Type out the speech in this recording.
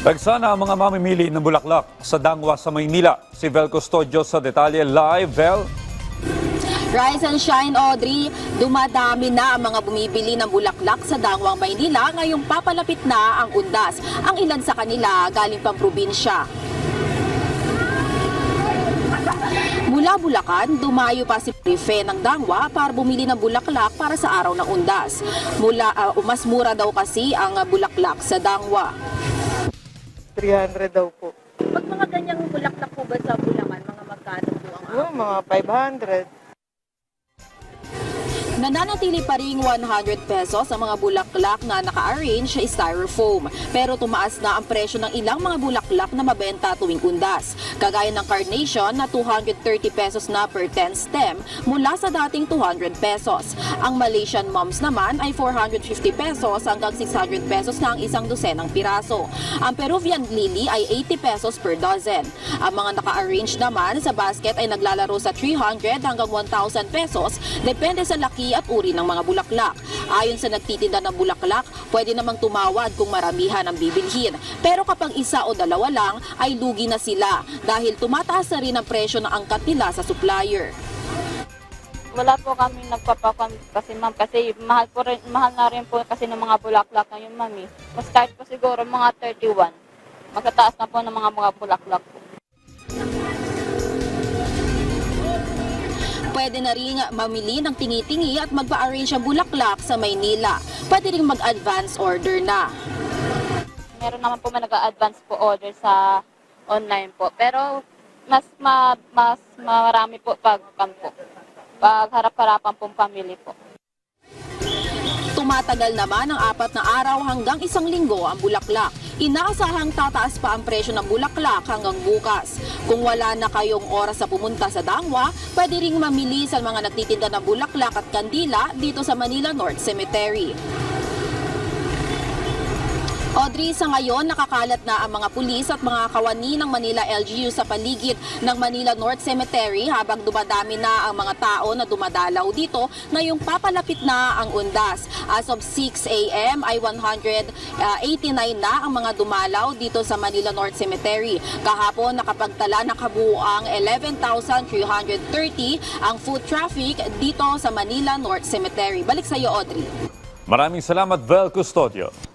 Tagsana ang mga mamimili ng bulaklak sa Dangwa sa Maynila. Si Vel Custodio sa detalye live. Vel, Rise and shine, Audrey. Dumadami na ang mga bumibili ng bulaklak sa Dangwang, Maynila ngayong papalapit na ang undas. Ang ilan sa kanila galing pang probinsya. Mula Bulacan, dumayo pa si Prife ng Dangwa para bumili ng bulaklak para sa araw ng undas. Mula, ah, mas mura daw kasi ang bulaklak sa Dangwa. 300 daw po. Pag mga ganyang bulaklak po ba sa Bulacan, mga magkano po ang Oh, mga 500. Nananatili pa ring 100 pesos ang mga bulaklak na naka-arrange sa styrofoam. Pero tumaas na ang presyo ng ilang mga bulaklak na mabenta tuwing undas. Kagaya ng carnation na 230 pesos na per 10 stem mula sa dating 200 pesos. Ang Malaysian mums naman ay 450 pesos hanggang 600 pesos na ang isang dosenang piraso. Ang Peruvian lily ay 80 pesos per dozen. Ang mga naka-arrange naman sa basket ay naglalaro sa 300 hanggang 1,000 pesos depende sa laki at uri ng mga bulaklak. Ayon sa nagtitinda ng bulaklak, pwede namang tumawad kung maramihan ang bibilhin. Pero kapag isa o dalawa lang, ay lugi na sila dahil tumataas na rin ang presyo ng angkat nila sa supplier. Wala po kami nagpapakon kasi ma'am kasi mahal po rin, mahal na rin po kasi ng mga bulaklak ngayon mami. Mas start po siguro mga 31. Magkataas na po ng mga mga bulaklak po. Pwede na rin mamili ng tingi-tingi at magpa-arrange ang bulaklak sa Maynila. Pwede rin mag-advance order na. Meron naman po nag-advance po order sa online po. Pero mas ma, mas marami po pag kan po. Pag harap-harapan pong family po. Tumatagal naman ang apat na araw hanggang isang linggo ang bulaklak. Inaasahang tataas pa ang presyo ng bulaklak hanggang bukas. Kung wala na kayong oras sa pumunta sa Dangwa, pwede ring mamili sa mga nagtitinda ng bulaklak at kandila dito sa Manila North Cemetery. Audrey, sa ngayon nakakalat na ang mga pulis at mga kawani ng Manila LGU sa paligid ng Manila North Cemetery habang dumadami na ang mga tao na dumadalaw dito ngayong papalapit na ang undas. As of 6 a.m. ay 189 na ang mga dumalaw dito sa Manila North Cemetery. Kahapon nakapagtala ng kabuuang 11,330 ang foot traffic dito sa Manila North Cemetery. Balik sa iyo, Audrey. maraming salamat Vel Custodio.